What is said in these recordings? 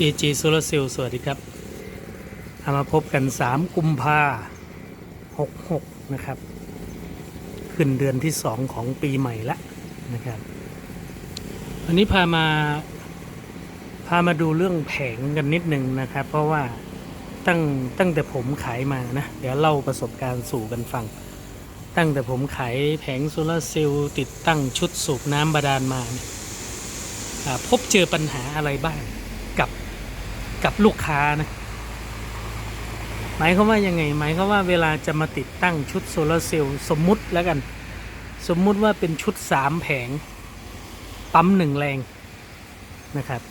AJ Solar Cell สวัสดีครับเอามาพบกัน 3 กุมภา66 นะครับ ขึ้นเดือนที่ 2 ของปีใหม่ละนะครับ วันนี้พามาพามาดูเรื่องแผงกันนิดนึงนะครับ เพราะว่าตั้งตั้งแต่ผมขายมานะ เดี๋ยวเล่าประสบการณ์สู่กันฟัง ตั้งแต่ผมขายแผงโซลาร์เซลล์ติดตั้งชุดสูบน้ำบาดาลมาพบเจอปัญหาอะไรบ้าง กับลูกค้านะหมายควาว่ายังไงหมายควาว่าเวลาจะมาติดตั้งชุดโซลาร์เซลล์สมมุติแล้วกัน สมมุติว่าเป็นชุดสามแผง ปั๊มหนึ่งแรงนะครับ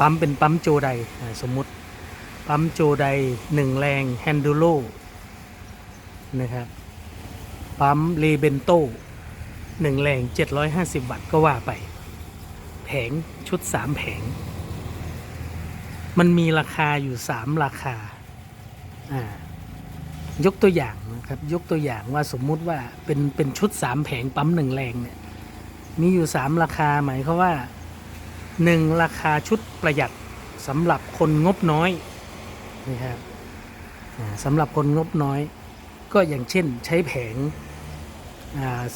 ปั๊มเป็นปั๊มโจไดสมมุติปั๊มโจไดหนึ่งแรงแฮนดูโลนะครับปั๊มเลเบนโต้หนึ่งแรง 750 วัตต์ก็ว่าไป แผงชุด 3 แผง มันมีราคาอยู่3ราคาอ่ายกตัวอย่างนะครับยกตัวอย่างว่าสมมุติว่าเป็นเป็นชุด3แผงปั๊มหนึ่งแรงเนี่ยมีอยู่3ราคาหมายเขามว่า1ราคาชุดประหยัดสำหรับคนงบน้อยนะครับสำหรับคนงบน้อย ก็อย่างเช่นใช้แผง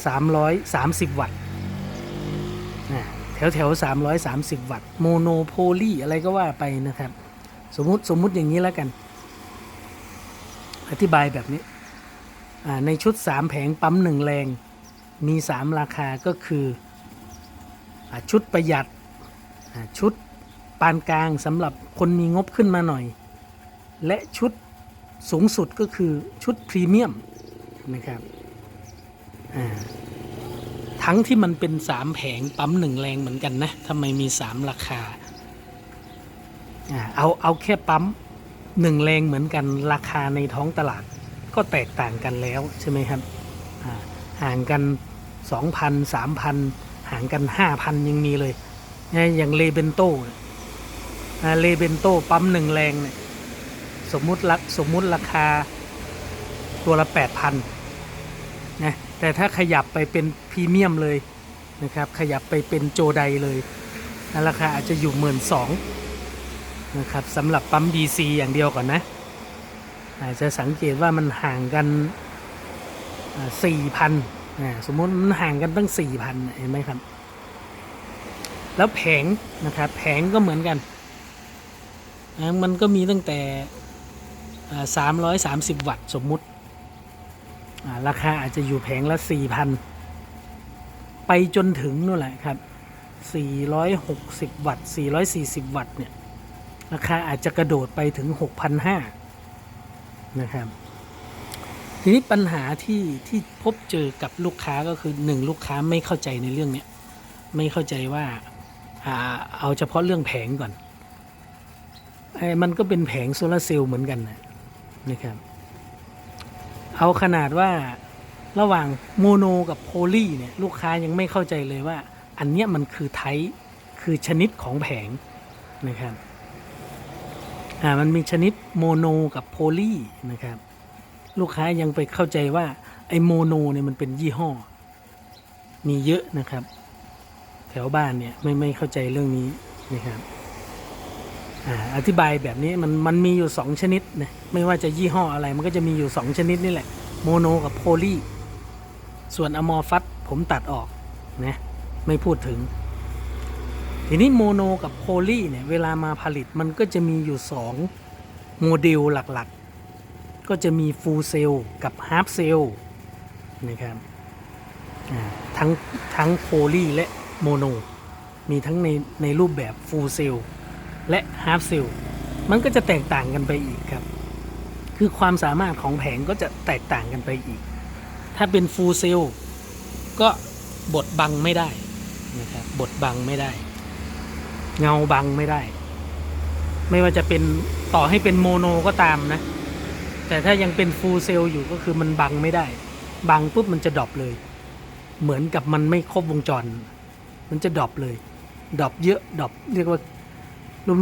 สามร้อยสามสิบวัตต์ แถวแถวสามร้อยสามสิบวัตต์โมโนโพลีอะไรก็ว่าไปนะครับ สมมติสมมุติอย่างนี้แล้วกัน อธิบายแบบนี้ ในชุด 3 แผงปั๊มหนึ่งแรง มี 3 ราคาก็คืออชุดประหยัดชุดปานกลางสำหรับคนมีงบขึ้นมาหน่อย และชุดสูงสุดก็คือชุดพรีเมียมนะครับอ่า ทั้งที่มันเป็น3แผงปั๊มหนึ่งแรงเหมือนกันนะทำไมมี3ราคาเอาเอาแค่ปั๊มหนึ่งแรงเหมือนกันราคาในท้องตลาด ก็แตกต่างกันแล้วใช่ไหมครับห่างกัน 2,000 3,000 ห่างกัน 5,000 ยังมีเลยนะอย่างเลเบนโต้เลเบนโต้ปั๊มหนึ่งแรงเนี่ยสมมุติสมมุติราคาตัวละ 8,000นะ แต่ถ้าขยับไปเป็นพรีเมียมเลยนะครับ ขยับไปเป็นโจไดเลยนะราคาอาจจะอยู่หมื่นสองนะครับสำหรับปั๊ม DC อย่างเดียวก่อนนะ อาจจะสังเกตว่ามันห่างกันสี่พันสมมติมันห่างกันตั้งสี่พันเห็นไหมครับ แล้วแผงนะครับแผงก็เหมือนกันมันก็มีตั้งแต่สามร้อยสามสิบวัตต์สมมุติ ราคาอาจจะอยู่แผงละสี่พันไปจนถึงนู่นแหละครับสี่ร้อยหกสิบวัตต์สี่ร้อยสี่สิบวัตต์เนี่ย ราคาอาจจะกระโดดไปถึงหกพันห้านะครับ ทีนี้ปัญหาที่ที่พบเจอกับลูกค้าก็คือหนึ่งลูกค้าไม่เข้าใจในเรื่องเนี้ย ไม่เข้าใจว่าอ่าเอาเฉพาะเรื่องแผงก่อนไอ้มันก็เป็นแผงโซลาเซลล์เหมือนกันนะนะครับ เอาขนาดว่าระหว่างโมโนกับโพลีเนี่ยลูกค้ายังไม่เข้าใจเลยว่า อันเนี้ยมันคือไทป์คือชนิดของแผงนะครับอ่ามันมีชนิดโมโนกับโพลีนะครับลูกค้ายังไปเข้าใจว่าไอ้โมโนเนี่ยมันเป็นยี่ห้อ มีเยอะนะครับ แถวบ้านเนี่ยไม่ไม่เข้าใจเรื่องนี้นะครับ อธิบายแบบนี้มันมันมีอยู่ 2 ชนิดนะไม่ว่าจะยี่ห้ออะไรมันก็จะมีอยู่ 2 ชนิดนี่แหละโมโนกับโพลีส่วนอะมอร์ฟัสผมตัดออกนะไม่พูดถึง ทีนี้โมโนกับโพลีเนี่ยเวลามาผลิตมันก็จะมีอยู่ 2 โมเดลหลักๆ ก็จะมีฟูลเซลกับฮาร์ฟเซลนะครับทั้งทั้งโพลีและโมโนมีทั้งในในรูปแบบฟูลเซล และฮาร์ฟเซลมันก็จะแตกต่างกันไปอีกครับ คือความสามารถของแผงก็จะแตกต่างกันไปอีก ถ้าเป็นฟูลเซลก็บดบังไม่ได้นะครับบดบังไม่ได้ เงาบังไม่ได้ ไม่ว่าจะเป็นต่อให้เป็นโมโนก็ตามนะ แต่ถ้ายังเป็นฟูลเซลอยู่ก็คือมันบังไม่ได้ บังปุ๊บมันจะดรอปเลย เหมือนกับมันไม่ครบวงจร มันจะดรอปเลยดรอปเยอะดรอปเรียกว่า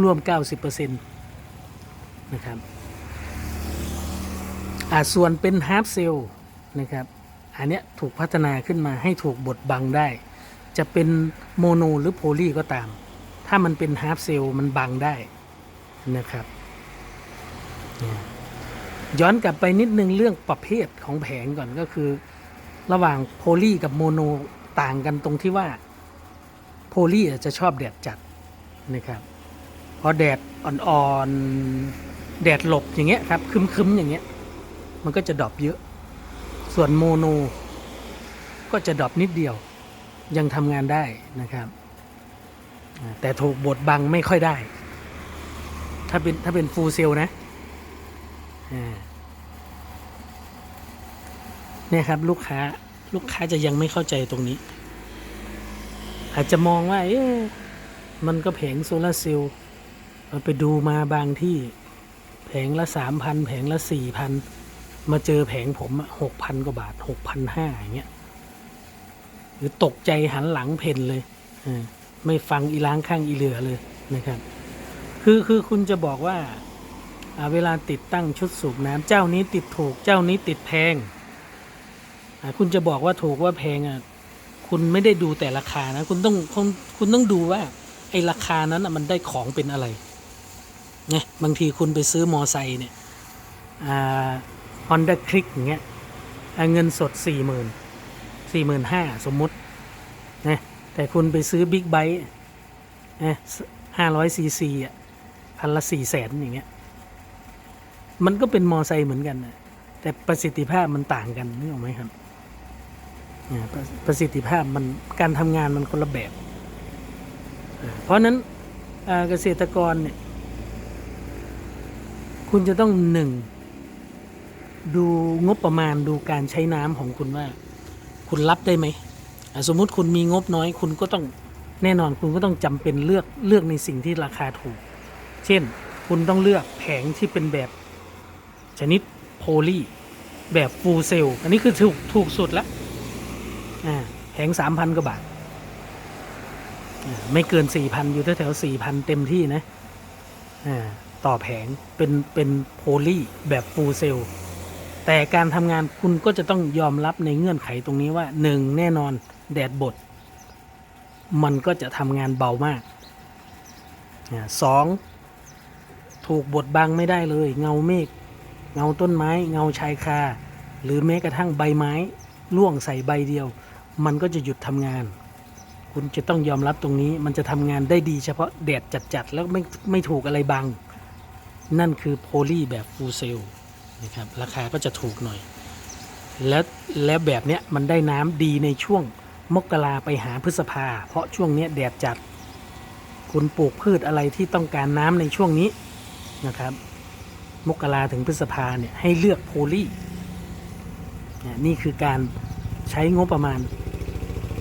รวมๆ 90%นะครับอ่าส่วนเป็นฮาร์ฟเซลนะครับ อันเนี้ยถูกพัฒนาขึ้นมาให้ถูกบดบังได้ จะเป็นโมโนหรือโพลีก็ตาม ถ้ามันเป็นฮาร์ฟเซลมันบังได้นะครับยย้อนกลับไปนิดนึงเรื่องประเภทของแผงก่อนก็คือ ระหว่างโพลีกับโมโนต่างกันตรงที่ว่า โพลีจะชอบแดดจัดนะครับ พอแดดอ่อนๆ แดดหลบอย่างเงี้ยครับคึมๆอย่างเงี้ย มันก็จะดรอปเยอะ ส่วนโมโน ก็จะดรอปนิดเดียว ยังทำงานได้นะครับ แต่ถูกบดบังไม่ค่อยได้ ถ้าเป็นถ้าเป็นฟูลเซลนะเนี่ยครับลูกค้าลูกค้าจะยังไม่เข้าใจตรงนี้ อาจจะมองว่าเอ๊ะมันก็แผงโซลาเซลล์ เราไปดูมาบางที่แผงละสามพันแผงละสี่พันมาเจอแผงผมหกพันกว่าบาทหกพันห้าอย่างเงี้ยหรือตกใจหันหลังเพนเลยอไม่ฟังอีล้างข้างอีเหลือเลยนะครับ คือคือคุณจะบอกว่าเวลาติดตั้งชุดสูบน้ำเจ้านี้ติดถูกเจ้านี้ติดแพงคุณจะบอกว่าถูกว่าแพงอะคุณไม่ได้ดูแต่ราคานะ คุณต้องคุณต้องดูว่าไอ้ราคานั้นมันได้ของเป็นอะไร เนี่ยบางทีคุณไปซื้อมอไซค์เนี่ยฮอนด้าคลิกอย่างเงี้ยเงินสดสี่หมื่นสี่หมื่นห้าสมมุตินะแต่คุณไปซื้อบิ๊กไบค์นะห้าร้อยซีซีอะพันละสี่แสนอย่างเงี้ยมันก็เป็นมอไซค์เหมือนกันนะแต่ประสิทธิภาพมันต่างกันนึกออกไหมครับประประสิทธิภาพมันการทำงานมันคนละแบบ เพราะนั้นเกษตรกรเนี่ย คุณจะต้องหนึ่งดูงบประมาณดูการใช้น้ำของคุณว่า คุณรับได้ไหม สมมุติคุณมีงบน้อย คุณก็ต้องแน่นอนคุณก็ต้องจำเป็นเลือกเลือกในสิ่งที่ราคาถูก เช่น คุณต้องเลือกแผงที่เป็นแบบชนิดโพลีแบบฟูลเซลอันนี้คือถูกถูกสุดแล้วแผงสามพันกว่าบาท ไม่เกินสี่พันอยู่แถวๆสี่พันเต็มที่นะอ่า ต่อแผงเป็นเป็นโพลีแบบฟูลเซลแต่การทำงานคุณก็จะต้องยอมรับในเงื่อนไขตรงนี้ว่าหนึ่งแน่นอนแดดบดมันก็จะทำงานเบามากสองถูกบดบังไม่ได้เลย เงาเมฆเงาต้นไม้ เงาชายคา หรือแม้กระทั่งใบไม้ล่วงใส่ใบเดียว มันก็จะหยุดทำงาน คุณจะต้องยอมรับตรงนี้ มันจะทำงานได้ดีเฉพาะแดดจัดๆแล้วไม่ไม่ถูกอะไรบัง นั่นคือโพลีแบบฟูลเซลนะครับราคาก็จะถูกหน่อย แล้วแล้วแบบเนี้ยมันได้น้ำดีในช่วงมกราไปหาพฤษภา เพราะช่วงเนี้ยแดดจัด คุณปลูกพืชอะไรที่ต้องการน้ำในช่วงนี้นะครับ มกราถึงพฤษภาเนี่ยให้เลือกโพลีนี่คือการใช้งบประมาณ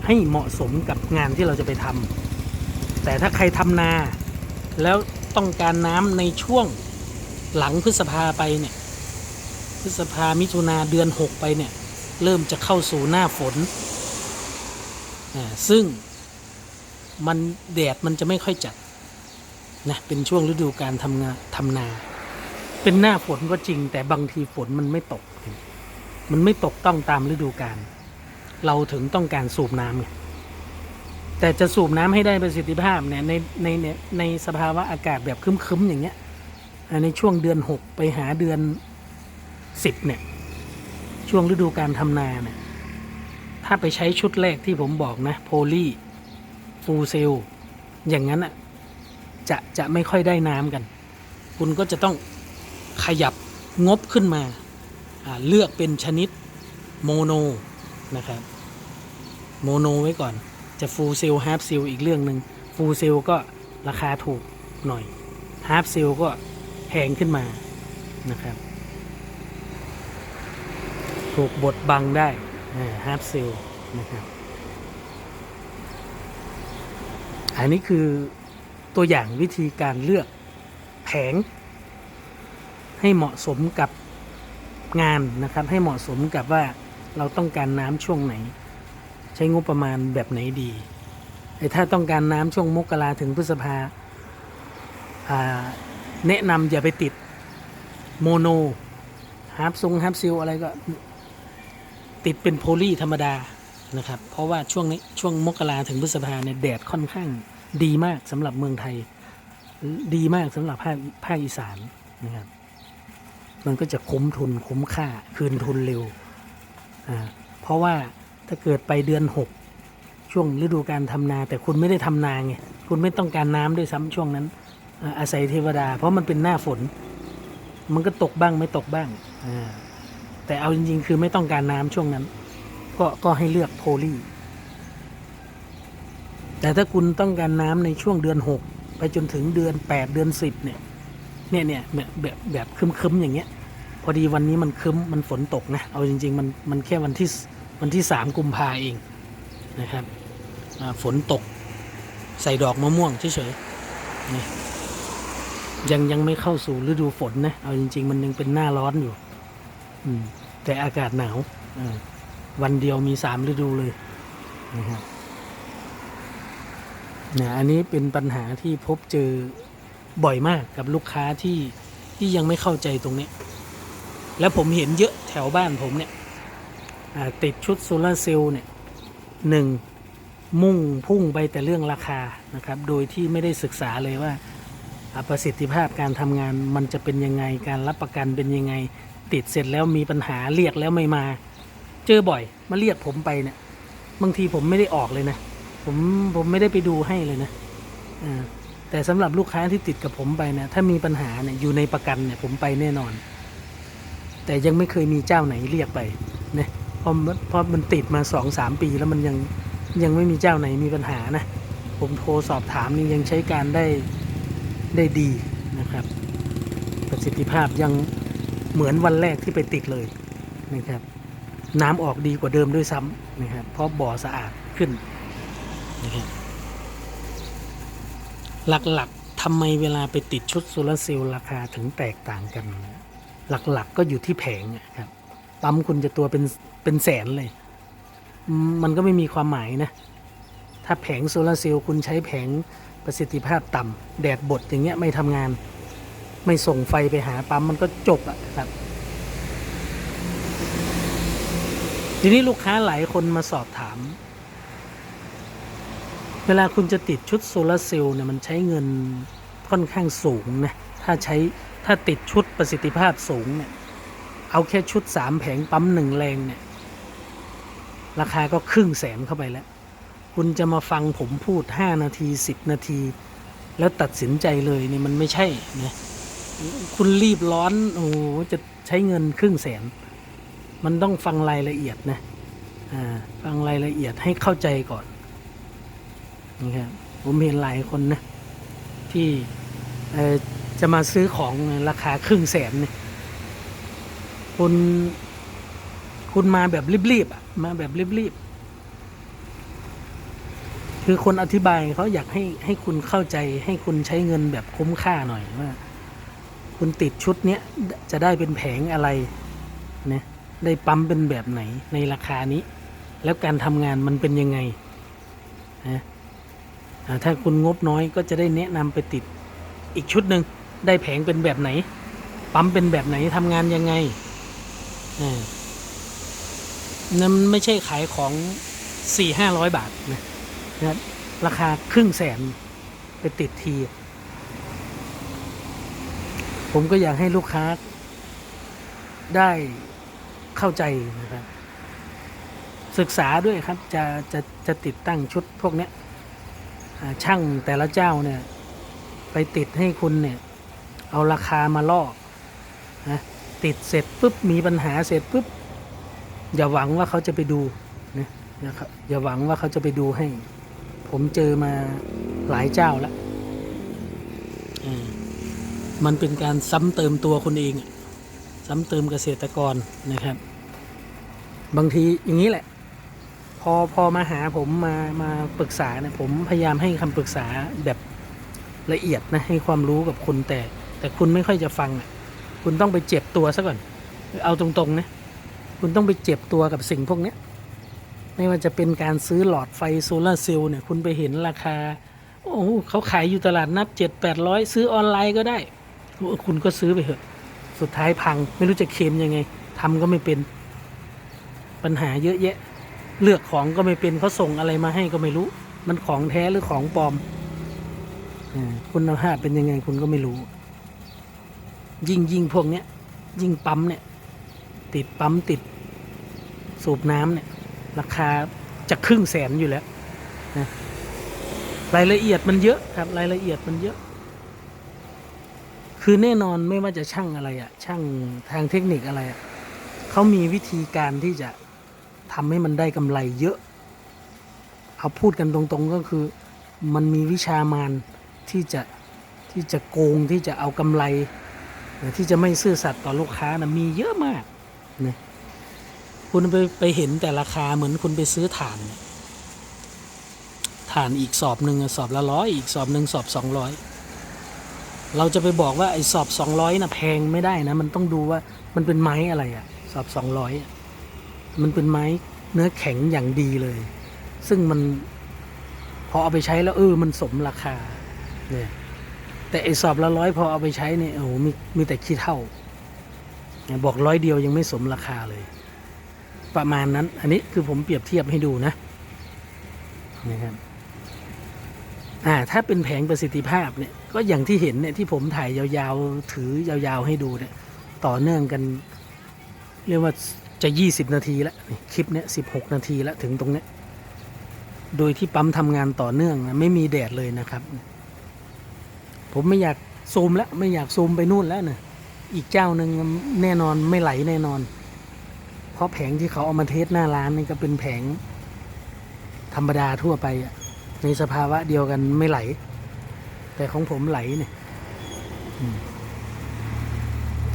ให้เหมาะสมกับงานที่เราจะไปทำแต่ถ้าใครทำนาแล้วต้องการน้ำในช่วง หลังพฤษภาไปเนี่ยพฤษภามิถุนาเดือน 6 ไปเนี่ย เริ่มจะเข้าสู่หน้าฝนอ่าซึ่งมันแดดมันจะไม่ค่อยจัดนะเป็นช่วงฤดูการทำงานทำนา เป็นหน้าฝนก็จริง แต่บางทีฝนมันไม่ตก มันไม่ตกต้องตามฤดูกาลเราถึงต้องการสูบน้ำไงแต่จะสูบน้ำให้ได้ประสิทธิภาพเนี่ยในในในในสภาวะอากาศแบบคึ้มๆอย่างเงี้ย ในช่วงเดือน6ไปหาเดือนสิบเนี่ย ช่วงฤดูการทำนาเนี่ย ถ้าไปใช้ชุดแรกที่ผมบอกนะ โพลีฟูเซล อย่างนั้นอะ จะจะไม่ค่อยได้น้ำกัน คุณก็จะต้องขยับงบขึ้นมา เลือกเป็นชนิดโมโนนะครับ โมโนไว้ก่อน จะฟูเซลฮาร์ฟเซลอีกเรื่องหนึ่งฟูเซลก็ราคาถูกหน่อยฮาร์ฟเซลก็ พงขึ้นมานะครับ ถูกบดบังได้ฮาร์ z เซลนะครับอันนี้คือตัวอย่างวิธีการเลือกแผง ให้เหมาะสมกับงานนะครับ ให้เหมาะสมกับว่าเราต้องการน้ำช่วงไหน ใช้งบประมาณแบบไหนดีไอ้ถ้าต้องการน้ำช่วงมกราถึงพฤษภาอ่า แนะนำอย่าไปติดโมโนฮาร์ z ซงฮาร์ z เซลอะไรก็ ติดเป็นโพลีธรรมดานะครับ เพราะว่าช่วงนี้ช่วงมกราถึงพฤษภาเนี่ยแดดค่อนข้างดีมากสำหรับเมืองไทย ดีมากสำหรับภาคภาคอีสานนะครับมันก็จะคุ้มทุนคุ้มค่าคืนทุนเร็วอ่าเพราะว่าถ้าเกิดไปเดือนหกช่วงฤดูการทำนา แต่คุณไม่ได้ทำนาไงคุณไม่ต้องการน้ำด้วยซ้ำช่วงนั้น อาศัยเทวดา เพราะมันเป็นหน้าฝน มันก็ตกบ้างไม่ตกบ้างแต่เอาจริง ๆ คือไม่ต้องการน้ำช่วงนั้น ก็ก็ให้เลือกโพลีแต่ถ้าคุณต้องการน้ำในช่วงเดือนหกไปจนถึงเดือนแปดเดือนสิบเนี่ย เนี่ยเนี่ยแบบแบบแบบคึมๆอย่างเงี้ย พอดีวันนี้มันคึมมันฝนตกนะ เอาจริง ๆ มันมันแค่วันที่วันที่สามกุมภาเองนะครับฝนตกใส่ดอกมะม่วงเฉยๆนี่ ยังยังไม่เข้าสู่ฤดูฝนนะ เอาจริง ๆ มันยังเป็นหน้าร้อนอยู่ อืม แต่อากาศหนาววันเดียวมีสามฤดูเลยนะครับเนี่ยอันนี้เป็นปัญหาที่พบเจอบ่อยมากกับลูกค้าที่ที่ยังไม่เข้าใจตรงนี้ แล้วผมเห็นเยอะแถวบ้านผมเนี่ยติดชุดโซลาร์เซลล์เนี่ยหนึ่งมุ่งพุ่งไปแต่เรื่องราคานะครับ โดยที่ไม่ได้ศึกษาเลยว่า ประสิทธิภาพการทำงานมันจะเป็นยังไงการรับประกันเป็นยังไง ติดเสร็จแล้วมีปัญหาเรียกแล้วไม่มา เจอบ่อยมาเรียกผมไปเนี่ยบางทีผมไม่ได้ออกเลยนะ ผมผมไม่ได้ไปดูให้เลยนะอ่าแต่สำหรับลูกค้าที่ติดกับผมไปเนี่ยถ้ามีปัญหาเนี่ยอยู่ในประกันเนี่ยผมไปแน่นอน แต่ยังไม่เคยมีเจ้าไหนเรียกไปนะเพราะเพราะมันติดมาสองสามปีแล้วมันยังยังไม่มีเจ้าไหนมีปัญหานะ ผมโทรสอบถามนี่ยังใช้การได้ ได้ดีนะครับ ประสิทธิภาพยังเหมือนวันแรกที่ไปติดเลยนะครับ น้ำออกดีกว่าเดิมด้วยซ้ำนะครับ เพราะบ่อสะอาดขึ้นนะครับหลักๆทำไมเวลาไปติดชุดโซลาร์เซลล์ราคาถึงแตกต่างกัน หลักๆก็อยู่ที่แผงอะครับปั๊มคุณจะตัวเป็นเป็นแสนเลยมมันก็ไม่มีความหมายนะ ถ้าแผงโซลาร์เซลล์คุณใช้แผง ประสิทธิภาพต่ำแดดบดอย่างเงี้ยไม่ทำงาน ไม่ส่งไฟไปหาปั๊มมันก็จบอะครับ ทีนี้ลูกค้าหลายคนมาสอบถาม เวลาคุณจะติดชุดโซลาร์เซลล์เนี่ยมันใช้เงินค่อนข้างสูงนะถ้าใช้ถ้าติดชุดประสิทธิภาพสูงเนี่ยเอาแค่ชุดสามแผงปั๊มหนึ่งแรงเนี่ยราคาก็ครึ่งแสนเข้าไปแล้ว คุณจะมาฟังผมพูดห้านาทีสิบนาที แล้วตัดสินใจเลยนี่มันไม่ใช่นะคุณรีบร้อนโอ้จะใช้เงินครึ่งแสน มันต้องฟังรายละเอียดนะฟังรายละเอียดให้เข้าใจก่อนนะครับผมเห็นหลายคนนะที่จะมาซื้อของราคาครึ่งแสนเนี่ยคุณคุณมาแบบรีบๆอะมาแบบรีบๆ คือคนอธิบายเขาอยากให้ให้คุณเข้าใจ ให้คุณใช้เงินแบบคุ้มค่าหน่อยว่า คุณติดชุดเนี้ยจะได้เป็นแผงอะไรนะได้ปั๊มเป็นแบบไหนในราคานี้ แล้วการทำงานมันเป็นยังไงนะถ้าคุณงบน้อยก็จะได้แนะนำไปติดอีกชุดหนึ่งได้แผงเป็นแบบไหน ปั๊มเป็นแบบไหนทำงานยังไงนั่นไม่ใช่ขายของสี่ห้าร้อยบาทนะ นะราคาครึ่งแสนไปติดที ผมก็อยากให้ลูกค้าได้เข้าใจนะครับ ศึกษาด้วยครับจะจะจะติดตั้งชุดพวกเนี้ยช่างแต่ละเจ้าเนี่ย ไปติดให้คุณเนี่ย เอาราคามาล่อนะติดเสร็จปุ๊บมีปัญหาเสร็จปุ๊บอย่าหวังว่าเขาจะไปดูนะนะครับอย่าหวังว่าเขาจะไปดูให้ ผมเจอมาหลายเจ้าแล้วมันเป็นการซ้ำเติมตัวคนเอง ซ้ำเติมเกษตรกรนะครับ บางทีอย่างนี้แหละ พอพอมาหาผมมามาปรึกษาเนี่ยผมพยายามให้คำปรึกษาแบบละเอียดนะให้ความรู้กับคุณแต่ แต่คุณไม่ค่อยจะฟังอะคุณต้องไปเจ็บตัวซะก่อน เอาตรงๆนะคุณต้องไปเจ็บตัวกับสิ่งพวกนี้ ไม่ว่าจะเป็นการซื้อหลอดไฟโซลาร์เซลล์เนี่ยคุณไปเห็นราคา โอ้เขาขายอยู่ตลาดนัดเจ็ดแปดร้อยซื้อออนไลน์ก็ได้ คุณก็ซื้อไปเถอะ สุดท้ายพังไม่รู้จะเคลมยังไงทำก็ไม่เป็นปัญหาเยอะแยะ เลือกของก็ไม่เป็นเขาส่งอะไรมาให้ก็ไม่รู้ มันของแท้หรือของปลอมอคุณภาพเป็นยังไงคุณก็ไม่รู้ ยิ่งยิ่งพวกเนี้ย ยิ่งปั๊มเนี่ย ติดปั๊มติดสูบน้ำเนี่ย ราคาจะครึ่งแสนอยู่แล้วนะรายละเอียดมันเยอะครับ รายละเอียดมันเยอะ คือแน่นอนไม่ว่าจะช่างอะไรอะช่างทางเทคนิคอะไรอะเขามีวิธีการที่จะทำให้มันได้กำไรเยอะ เอาพูดกันตรงๆก็คือ มันมีวิชามานที่จะที่จะโกงที่จะเอากำไรที่จะไม่ซื่อสัตย์ต่อลูกค้านะมีเยอะมากนะ คุณไปไปเห็นแต่ราคาเหมือนคุณไปซื้อถ่านเนี่ยถ่านอีกสอบหนึ่งสอบละร้อยอีกสอบหนึ่งสอบสองร้อยเราจะไปบอกว่าไอ้สอบสองร้อยนะแพงไม่ได้นะ มันต้องดูว่ามันเป็นไม้อะไรอะสอบสองร้อยมันเป็นไม้เนื้อแข็งอย่างดีเลย ซึ่งมันพอเอาไปใช้แล้วเออมันสมราคาเนี่ยแต่ไอสอบละร้อยพอเอาไปใช้เนี่ยโอ้โหมีมีแต่ขี้เท่า บอกร้อยเดียวยังไม่สมราคาเลย ประมาณนั้น อันนี้คือผมเปรียบเทียบให้ดูนะนะครับอ่าถ้าเป็นแผงประสิทธิภาพเนี่ยก็อย่างที่เห็นเนี่ยที่ผมถ่ายยาวๆ ถือยาวๆให้ดูเนี่ยต่อเนื่องกัน เรียกว่าจะยี่สิบนาทีแล้วคลิปเนี้ยสิบหกนาทีแล้วถึงตรงเนี้ยโดยที่ปั๊มทำงานต่อเนื่องนะไม่มีแดดเลยนะครับ ผมไม่อยากซูมแล้วไม่อยากซูมไปนู่นแล้วเนะอีกเจ้าหนึ่งแน่นอนไม่ไหลแน่นอน เพราะแผงที่เขาเอามาเทสหน้าร้านนี่ก็เป็นแผงธรรมดาทั่วไปอะในสภาวะเดียวกันไม่ไหล แต่ของผมไหลเนี่ย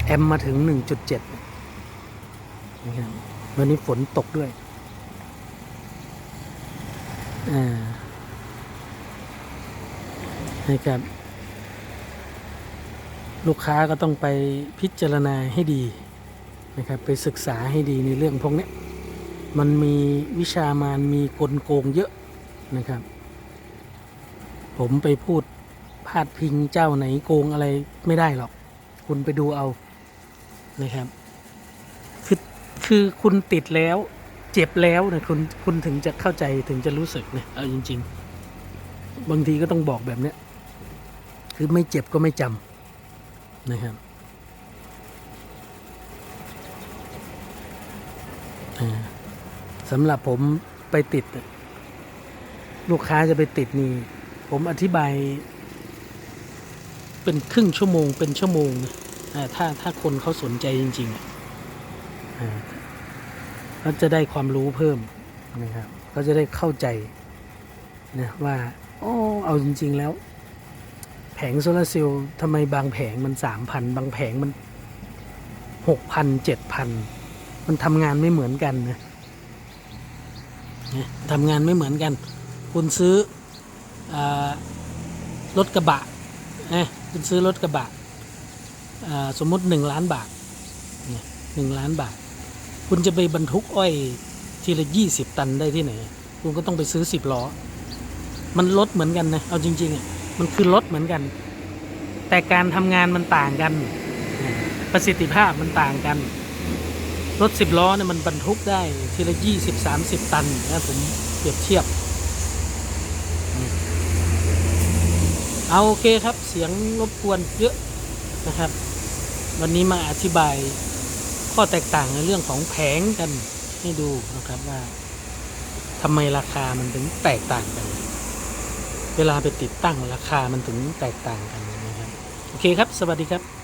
แอมมาถึงหนึ่งจุดเจ็ดนะครับวันนี้ฝนตกด้วยอ่านะครับลูกค้าก็ต้องไปพิจารณาให้ดี นะครับไปศึกษาให้ดีในเรื่องพวกนี้มันมีวิชามานมีกลโกงเยอะนะครับ ผมไปพูดพาดพิงเจ้าไหนโกงอะไรไม่ได้หรอก คุณไปดูเอานะครับคือคือคุณติดแล้วเจ็บแล้วนะคุณคุณถึงจะเข้าใจถึงจะรู้สึกนะเอาจริง ๆ บางทีก็ต้องบอกแบบเนี้ยคือไม่เจ็บก็ไม่จำนะครับอ่า สำหรับผมไปติด ลูกค้าจะไปติดนี่ ผมอธิบาย เป็นครึ่งชั่วโมงเป็นชั่วโมงนะถ้าถ้าคนเขาสนใจจริงๆเขาจะได้ความรู้เพิ่มนะครับเขาจะได้เข้าใจนะว่าโอ้เอาจริง ๆแล้ว แผงโซลาร์เซลล์ทำไมบางแผงมันสามพันบางแผงมันหกพันเจ็ดพันมันทำงานไม่เหมือนกันนะ ทำงานไม่เหมือนกัน คุณซื้ออรถกระบะนะคุณซื้อรถกระบะสมมติหนึ่งล้านบาทหนึ่งล้านบาท คุณจะไปบรรทุกอ้อยทีละยี่สิบตันได้ที่ไหน คุณก็ต้องไปซื้อสิบล้อ มันรถเหมือนกันนะ เอาจริงๆอะ มันคือรถเหมือนกัน แต่การทำงานมันต่างกัน ประสิทธิภาพมันต่างกัน รถสิบล้อเนี่ยมันบรรทุกได้ทีละยี่สิบสามสิบตันนะผมเปรียบเทียบ เอาโอเคครับเสียงรบกวนเยอะนะครับ วันนี้มาอธิบายข้อแตกต่างในเรื่องของแผงกันให้ดูนะครับว่าทำไมราคามันถึงแตกต่างกัน เวลาไปติดตั้งราคามันถึงแตกต่างกันนะครับ โอเคครับ สวัสดีครับ